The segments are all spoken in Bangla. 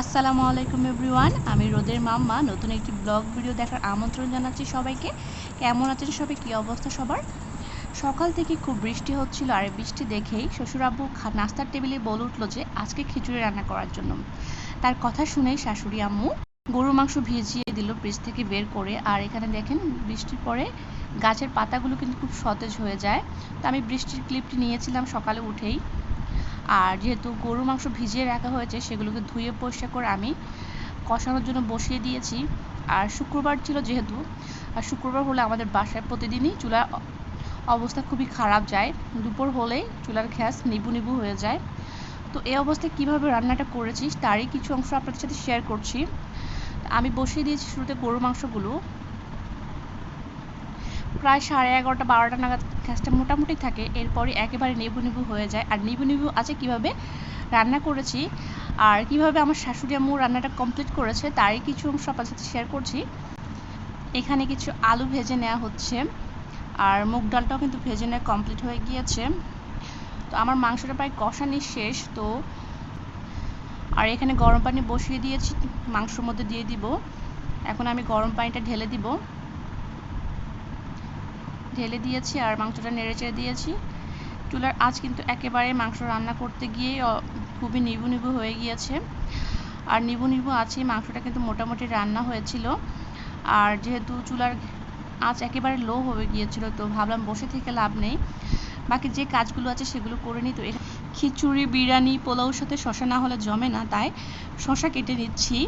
আসসালামু আলাইকুম এভরিওয়ান, আমি রোদের মাম্মা। নতুন একটি ব্লগ ভিডিও দেখার আমন্ত্রণ জানাচ্ছি সবাইকে। কেমন আছেন সবাই? কী অবস্থা সবার? সকাল থেকে খুব বৃষ্টি হচ্ছিল আর বৃষ্টি দেখেই শ্বশুর আব্বু নাস্তার টেবিলে বলে উঠল যে, আজকে খিচুড়ি রান্না করার জন্য। তার কথা শুনেই শাশুড়ি আম্মু গরুর মাংস ভিজিয়ে দিল ফ্রিজ থেকে বের করে। আর এখানে দেখেন, বৃষ্টির পরে গাছের পাতাগুলো কিন্তু খুব সতেজ হয়ে যায়। তো আমি বৃষ্টির ক্লিপটি নিয়েছিলাম সকালে উঠেই। আর যেহেতু গরুর মাংস ভিজিয়ে রাখা হয়েছে, সেগুলোকে ধুয়ে পরিষ্কার করে আমি কষানোর জন্য বসিয়ে দিয়েছি। আর শুক্রবার ছিল যেহেতু, আর শুক্রবার হলে আমাদের বাসায় প্রতিদিনই চুলার অবস্থা খুবই খারাপ যায়। দুপুর হলেই চুলার গ্যাস নিবু নিবু হয়ে যায়। তো এই অবস্থায় কীভাবে রান্নাটা করেছি, তারই কিছু অংশ আপনাদের সাথে শেয়ার করছি। আমি বসিয়ে দিয়েছি শুরুতে গরুর মাংসগুলো। প্রায় সাড়ে এগারোটা, বারোটা নাগাদ গ্যাসটা মোটামুটি থাকে, এরপরই একেবারে নেবু নেবু হয়ে যায়। আর নেবু নেবু আছে কীভাবে? রান্না করেছি। আর কীভাবে আমার শাশুড়ি আম্মু রান্নাটা কমপ্লিট করেছে, তারই কিছু অংশ আপনার সাথে শেয়ার করছি। এখানে কিছু আলু ভেজে নেওয়া হচ্ছে। আর মুগ ডালটাও কিন্তু ভেজে নেওয়া কমপ্লিট হয়ে গিয়েছে। তো আমার মাংসটা প্রায় কষানি শেষ, তো আর এখানে গরম পানি বসিয়ে দিয়েছি, মাংসর মধ্যে দিয়ে দিব। এখন আমি গরম পানিটা ঢেলে দিব। ঢেলে দিয়েছি আর মাংসটা নেড়ে চেড়ে দিয়েছি। চুলার আজ কিন্তু একেবারে মাংস রান্না করতে গিয়ে খুবই নিবু নিবু হয়ে গিয়েছে। আর নিবু নিবু আছে মাংসটা কিন্তু মোটামুটি রান্না হয়েছিল। আর যেহেতু চুলার আঁচ একেবারে লো হয়ে গিয়েছিল, তো ভাবলাম বসে থেকে লাভ নেই। বাকি যে কাজগুলো আছে সেগুলো করে নিই। তো খিচুড়ি, বিরিয়ানি, পোলাওর সাথে শশা না হলে জমে না, তাই শশা কেটে নিচ্ছি।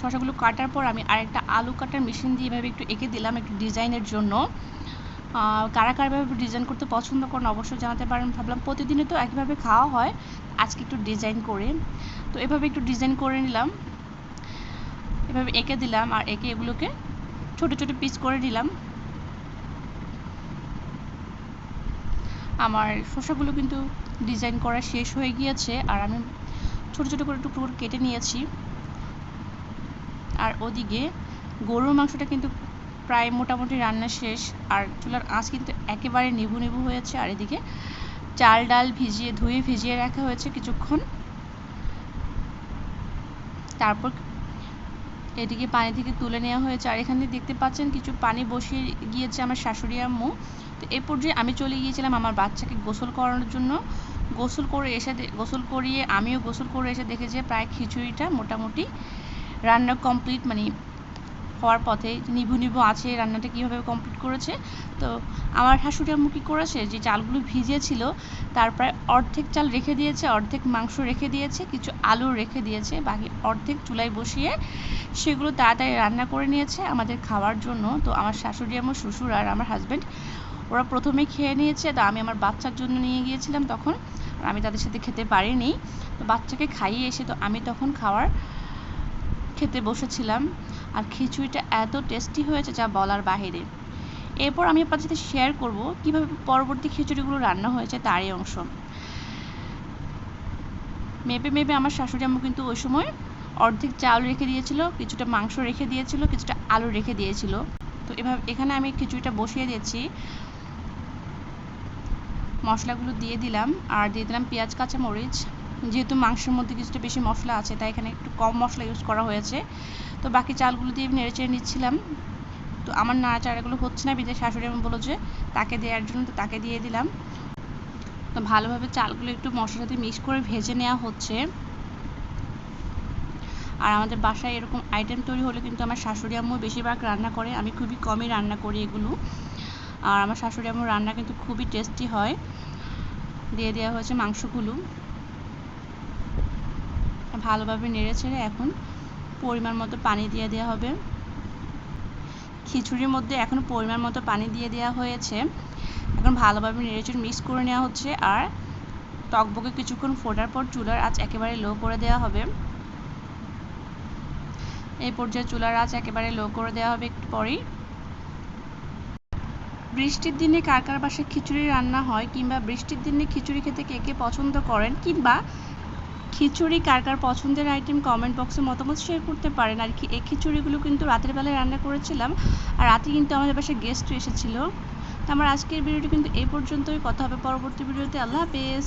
শসাগুলো কাটার পর আমি আরেকটা আলু কাটার মেশিন দিয়ে এভাবে একটু এঁকে দিলাম একটু ডিজাইনের জন্য। কারা কারা এভাবে ডিজাইন করতে পছন্দ করেন অবশ্যই জানাতে পারেন। ভাবলাম প্রতিদিনই তো একইভাবে খাওয়া হয়, আজকে একটু ডিজাইন করে। তো এভাবে একটু ডিজাইন করে নিলাম। এভাবে এঁকে দিলাম আর এঁকে এগুলোকে ছোট ছোট পিস করে নিলাম। আমার শসাগুলো কিন্তু ডিজাইন করা শেষ হয়ে গিয়েছে আর আমি ছোট ছোট করে টুকরো করে কেটে নিয়েছি। আর ওদিকে গরুর মাংসটা কিন্তু প্রায় মোটামুটি রান্না শেষ। আর চুলার আঁচ কিন্তু একেবারে নিভু নিভু হয়েছে। আর এদিকে চাল ডাল ভিজিয়ে, ধুয়ে ভিজিয়ে রাখা হয়েছে কিছুক্ষণ। তারপর এদিকে পানি থেকে তুলে নেওয়া হয়েছে। আর এখানে দেখতে পাচ্ছেন কিছু পানি বসিয়ে গিয়েছে আমার শাশুড়ি আম্মু। তো এই পর্যায়ে আমি চলে গিয়েছিলাম আমার বাচ্চাকে গোসল করানোর জন্য। গোসল করে এসে গোসল করিয়ে আমিও গোসল করে এসে দেখে যে প্রায় খিচুড়িটা মোটামুটি রান্না কমপ্লিট মানে হওয়ার পথে নিভু নিভু আছে রান্নাটা কীভাবে কমপ্লিট করেছে। তো আমার শাশুড়ি আম্মু কী করেছে? যে চালগুলো ভিজিয়েছিল প্রায় অর্ধেক চাল রেখে দিয়েছে, অর্ধেক মাংস রেখে দিয়েছে, কিছু আলু রেখে দিয়েছে, বাকি অর্ধেক চুলায় বসিয়ে সেগুলো তাড়াতাড়ি রান্না করে নিয়েছে আমাদের খাওয়ার জন্য। তো আমার শাশুড়ি আম্মু শ্বশুর আর আমার হাজব্যান্ড ওরা প্রথমে খেয়ে নিয়েছে। তো আমি আমার বাচ্চার জন্য নিয়ে গিয়েছিলাম তখন। আমি তাদের সাথে খেতে পারিনি। তো বাচ্চাকে খাইয়ে এসে তো আমি তখন খাওয়ার খেতে বসেছিলাম আর খিচুড়িটা এত টেস্টি হয়েছে যা বলার বাহিরে। এরপর আমি আপনাদের সাথে শেয়ার করব কীভাবে পরবর্তী খিচুড়িগুলো রান্না হয়েছে তারই অংশ। মেপে মেপে আমার শাশুড়ি আম্মু কিন্তু ওই সময় অর্ধেক চাল রেখে দিয়েছিল, কিছুটা মাংস রেখে দিয়েছিল, কিছুটা আলু রেখে দিয়েছিল। তো এভাবে এখানে আমি খিচুড়িটা বসিয়ে দিয়েছি। মশলাগুলো দিয়ে দিলাম, আর দিয়ে দিলাম পেঁয়াজ, কাঁচামরিচ যেহেতু মাংসের মধ্যে কিছুটা বেশি মশলা আছে, তাই এখানে একটু কম মশলা ইউজ করা হয়েছে। তো বাকি চালগুলো দিয়ে নেড়ে চেড়ে নিচ্ছিলাম। তো আমার নাড়াচাড়াগুলো হচ্ছে না বিদায় শাশুড়ি আমি বলল যে তাকে দেওয়ার জন্য, তো তাকে দিয়ে দিলাম। তো ভালোভাবে চালগুলো একটু মশলার সাথে মিক্স করে ভেজে নেওয়া হচ্ছে। আর আমাদের বাসায় এরকম আইটেম তৈরি হলে কিন্তু আমার শাশুড়ি আম্মু বেশিরভাগ রান্না করে, আমি খুবই কমই রান্না করি এগুলো। আর আমার শাশুড়ি আম্মুর রান্না কিন্তু খুবই টেস্টি হয়। দিয়ে দেওয়া হয়েছে মাংসগুলো। ভালোভাবে নেড়ে ছেড়ে এখন পরিমাণ মতো পানি দিয়ে দেওয়া হবে। খিচুড়ির মধ্যে এখন পরিমাণ মতো পানি দিয়ে দেওয়া হয়েছে। এখন ভালোভাবে নেড়ে চেড়ে মিক্স করে নেওয়া হচ্ছে আর টকবকে কিছুক্ষণ ফোটার পর চুলার আঁচ একেবারে লো করে দেওয়া হবে। এই পর্যায়ে চুলার আঁচ একেবারে লো করে দেওয়া হবে একটু পরেই। বৃষ্টির দিনে কার কার বাসায় খিচুড়ি রান্না হয় কিংবা বৃষ্টির দিনে খিচুড়ি খেতে কে কে পছন্দ করেন কিংবা খিচুড়ি কার কার পছন্দের আইটেম কমেন্ট বক্সে মতামত শেয়ার করতে পারেন আর কি। এই খিচুড়িগুলো কিন্তু রাতের বেলায় রান্না করেছিলাম আর রাতে কিন্তু আমাদের বাসায় গেস্ট এসেছিল। তো আমার আজকের ভিডিওটি কিন্তু এই পর্যন্তই। কথা হবে পরবর্তী ভিডিওতে আল্লাহ হাফেজ।